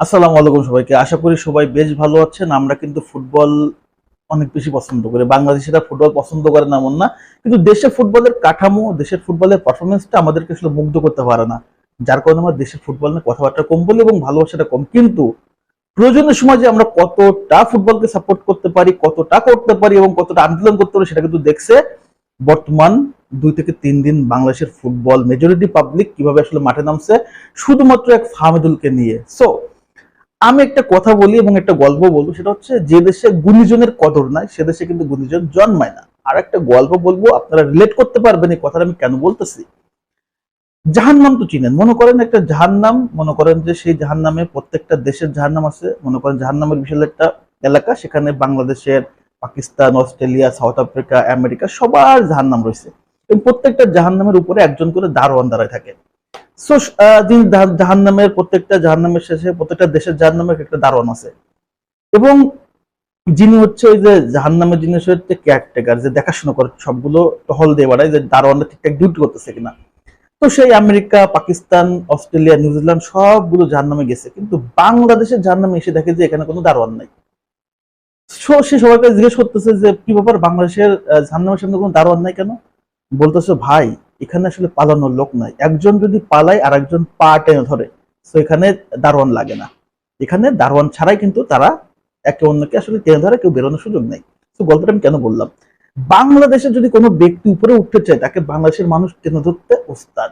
আসসালামু আলাইকুম সবাইকে। আশা করি সবাই বেশ ভালো আছেন। আমরা কিন্তু ফুটবল অনেক বেশি পছন্দ করি। বাংলাদেশিরা ফুটবল পছন্দ করে না, এমন না। কিন্তু দেশের ফুটবলের কাঠামো, দেশের ফুটবলের পারফরমেন্সটা আমাদেরকে আসলে মুগ্ধ করতে পারে না। যার কারণে আমরা দেশের ফুটবল নিয়ে কথাবার্তা কম বলি এবং ভালোবাসাটা কম। কিন্তু প্রয়োজনের সময় যে আমরা কতটা ফুটবলকে সাপোর্ট করতে পারি, কতটা করতে পারি এবং কতটা আন্দোলন করতে পারি, সেটা কিন্তু দেখছে বর্তমান দুই থেকে তিন দিন বাংলাদেশের ফুটবল মেজরিটি পাবলিক কীভাবে আসলে মাঠে নামছে, শুধুমাত্র এক ফাহমিদুলকে নিয়ে। সো আমি একটা কথা বলি এবং একটা গল্প বলব, সেটা হচ্ছে যে দেশে গুণীজনের কদর নাই, সে দেশে কিন্তু গুণীজন জন্মায় না। আর একটা গল্প বলব, আপনারা রিলেট করতে পারবেন এই কথাটা আমি কেন বলতেছি। জাহান নাম তো চিনেন, মনে করেন একটা জাহান নাম মনে করেন যে সেই জাহান নামে প্রত্যেকটা দেশের জাহান নাম আছে, মনে করেন জাহান নামের বিশাল একটা এলাকা, সেখানে বাংলাদেশের Pakistan, Australia, South Africa, America সবার জাহান নাম রয়েছে। এবং প্রত্যেকটা জাহান নামের উপরে একজন করে দারোয়ান দাঁড়ায় থাকে। সো যিনি জাহান নামের প্রত্যেকটা জাহান নামের শেষে প্রত্যেকটা দেশের জাহান নামের একটা দারোয়ান আছে। এবং যিনি হচ্ছে ওই যে জাহান নামের যিনি হচ্ছে কেয়ারটেকার যে দেখাশোনা করে সবগুলো টহল দিয়ে বেড়ায়, যে দারোয়ানরা ঠিকঠাক ডিউটি করতেছে কিনা। তো সেই আমেরিকা, পাকিস্তান, অস্ট্রেলিয়া, নিউজিল্যান্ড সবগুলো জাহান নামে গেছে। কিন্তু বাংলাদেশের জাহান নামে এসে দেখে যে এখানে কোনো দারোয়ান নাই। সো সবাইকে জিজ্ঞেস করতেছে যে, কি ব্যাপার? বাংলাদেশের জাহান নামের সামনে কোনো দারোয়ান নাই কেন? বলতেছে, ভাই এখানে আসলে পালানোর লোক নাই। একজন যদি পালায় আর একজন পা টেনে ধরে। তো এখানে দারোয়ান লাগে না। এখানে দারোয়ান ছাড়াই কিন্তু তারা একে অন্যকে আসলে টেনে ধরে, কেউ বেরোনোর সুযোগ নেই। তো গল্পটা আমি কেন বললাম? বাংলাদেশে যদি কোনো ব্যক্তি উপরে উঠতে চায়, তাকে বাংলাদেশের মানুষ টেনে ধরতে ওস্তাদ।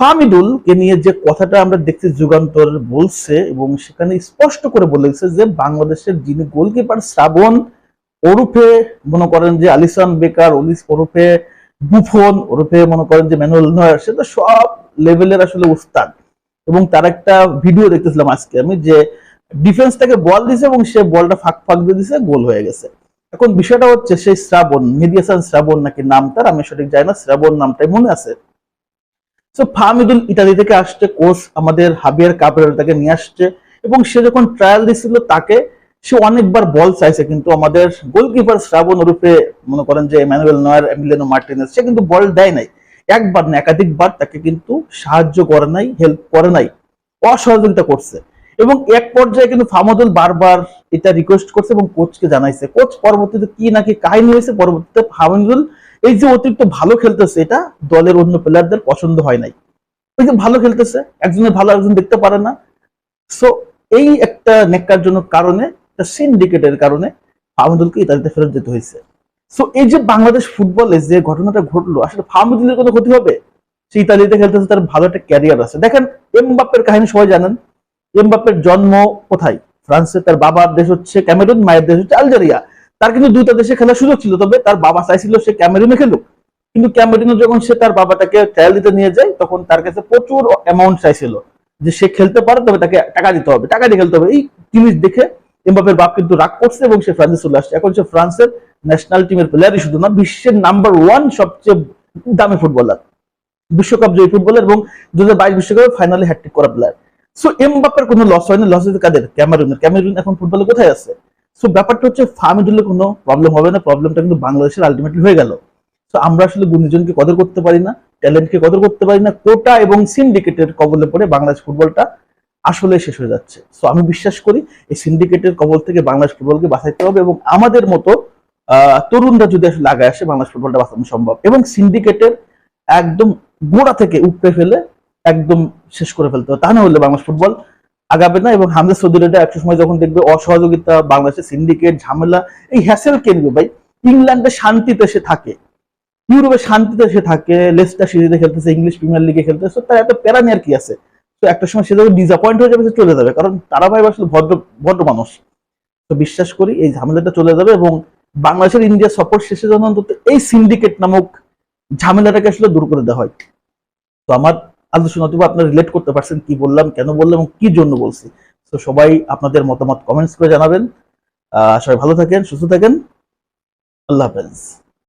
ফামিদুল কে নিয়ে যে কথাটা আমরা দেখছি, যুগান্তর বলছে এবং সেখানে স্পষ্ট করে বলেছে যে, বাংলাদেশের যিনি গোলকিপার শ্রাবণ ওরফে মনে করেন যে, আলিসান বেকার ওরফে বুফন ওরফে মনে করেন যে ম্যানুয়াল নয়ার সে তো সব লেভেলের আসলে উস্তাদ। এবং তার একটা ভিডিও দেখতেছিলাম আজকে আমি যে ডিফেন্স থেকে বল দিছে এবং সে বলটা ফাঁক ফাঁক দিয়ে দিছে, গোল হয়ে গেছে। এখন বিষয়টা হচ্ছে সেই শ্রাবণ মিডিয়াসান শ্রাবণ নাকি নামটার, আমি সঠিক জানি না, শ্রাবণ নামটাই মনে আছে। সো ফাহমিদুল ইতালি থেকে আসছে, কোচ আমাদের হাবিয়ার কাপড় তাকে নিয়ে আসছে, এবং সে যখন ট্রায়াল দিছিল তাকে সে অনেকবার বল চাইছে, কিন্তু আমাদের গোলকিপার শ্রাবণ রূপে মনে করেন যে ম্যানুয়েল নয়ার এমিলিয়ানো মার্টিনেস সে কিন্তু বল দেয় নাই। একবার না, একাধিকবার তাকে কিন্তু সাহায্য করে নাই হেল্প করে নাই, অসহযোগিতা করছে। এবং এক পর্যায়ে কিন্তু ফামাদুল বারবার এটা রিকোয়েস্ট করছে এবং কোচকে জানাইছে কোচ পরবর্তীতে কি নাকি কাহিনী হয়েছে? পরবর্তীতে ফামাদুল, এই যে অতিরিক্ত ভালো খেলতেছে, এটা দলের অন্য প্লেয়ারদের পছন্দ হয় নাই। ওই যে ভালো খেলতেছে, একজনের ভালো একজন দেখতে পারে না। সো এই একটা নেককার জন্য কারণে একটা সিন্ডিকেটের কারণে ফাহমুদুলকে ইতালিতে ফেরত যেতে হয়েছে। সো এই যে বাংলাদেশ ফুটবলে যে ঘটনাটা ঘটলো, আসলে ফাহমুদুলের কোনো ক্ষতি হবে? সে ইতালিতে খেলতেছে, তার ভালো একটা ক্যারিয়ার আছে। দেখেন, এমবাপ্পের কাহিনী সবাই জানেন। এমবাপ্পের জন্ম কোথায়? ফ্রান্সে, তার বাবার দেশ হচ্ছে ক্যামেরুন, মায়ের দেশ হচ্ছে আলজেরিয়া। তার কিন্তু দুইটা দেশে খেলার সুযোগ ছিল, তবে তার বাবা চাইছিল সে ক্যামেরুনে খেলুক। কিন্তু ক্যামেরুনে যখন সে তার বাবাটাকে ট্রায়াল দিতে নিয়ে যায়, তখন তার কাছে প্রচুর অ্যামাউন্ট চাইছিল যে সে খেলতে পারে, তবে তাকে টাকা দিতে হবে, টাকা দিয়ে খেলতে হবে। এই জিনিস দেখে এমবাপের বাপ কিন্তু রাগ করছে এবং সে ফ্রান্সে চলে আসছে। এখন সে ফ্রান্সের ন্যাশনাল টিমের প্লেয়ারই শুধু না, বিশ্বের নাম্বার ওয়ান সবচেয়ে দামি ফুটবলার বিশ্বকাপ জয়ী ফুটবলার এবং দু হাজার বাইশ বিশ্বকাপে ফাইনালে হ্যাট্রিক করা প্লেয়ার সো এমবাপের কোনো লস হয়নি লস হয়েছে কাদের? ক্যামেরুনের। ক্যামেরুন এখন ফুটবলে কোথায় আছে? সো ব্যাপারটা হচ্ছে ফামিদুলের কোনো প্রবলেম হবে না প্রবলেমটা কিন্তু বাংলাদেশের আলটিমেটলি হয়ে গেল। তো আমরা আসলে গুণীজনকে কদর করতে পারি না ট্যালেন্টকে কদর করতে পারি না, কোটা এবং সিন্ডিকেটের কবলে পড়ে বাংলাদেশ ফুটবলটা আসলে শেষ হয়ে যাচ্ছে। সো আমি বিশ্বাস করি এই সিন্ডিকেটের কবল থেকে বাংলাদেশ ফুটবলকে বাঁচাইতে হবে এবং আমাদের মতো তরুণরা যদি আসলে আগে আসে, বাংলাদেশ ফুটবলটা বাঁচানো সম্ভব। এবং সিন্ডিকেটের একদম গোড়া থেকে উপড়ে ফেলে একদম শেষ করে ফেলতে হবে। তা না হলে বাংলাদেশ ফুটবল আগাবে না এবং হামজা চৌধুরীটা একটা সময় যখন দেখবে অসহযোগিতা বাংলাদেশের সিন্ডিকেট ঝামেলা, এই হ্যাসেল কেনবে ভাই? ইংল্যান্ডে শান্তিতে সে থাকে, ইউরোপে শান্তিতে সে থাকে, লেস্টার সিরিজে খেলতেছে, ইংলিশ প্রিমিয়ার লিগে খেলতেছে, তার এত প্যারা কি আছে? তো একটা সময় সে ডিসঅ্যাপয়েন্ট হয়ে যাবে, সে চলে যাবে। কারণ তারা ভাই আসলে ভদ্র ভদ্র মানুষ। তো বিশ্বাস করি এই ঝামেলাটা চলে যাবে এবং বাংলাদেশের ইন্ডিয়া সফর শেষে যখন অন্তত এই সিন্ডিকেট নামক ঝামেলাটাকে আসলে দূর করে দেওয়া হয়। তো আমার আলোচনা অথবা আপনারা রিলেট করতে পারছেন কি বললাম, কেন বললাম এবং কি জন্য বলছি। তো সবাই আপনাদের মতামত কমেন্টস করে জানাবেন। সবাই ভালো থাকেন, সুস্থ থাকেন। আল্লাহ হাফেজ।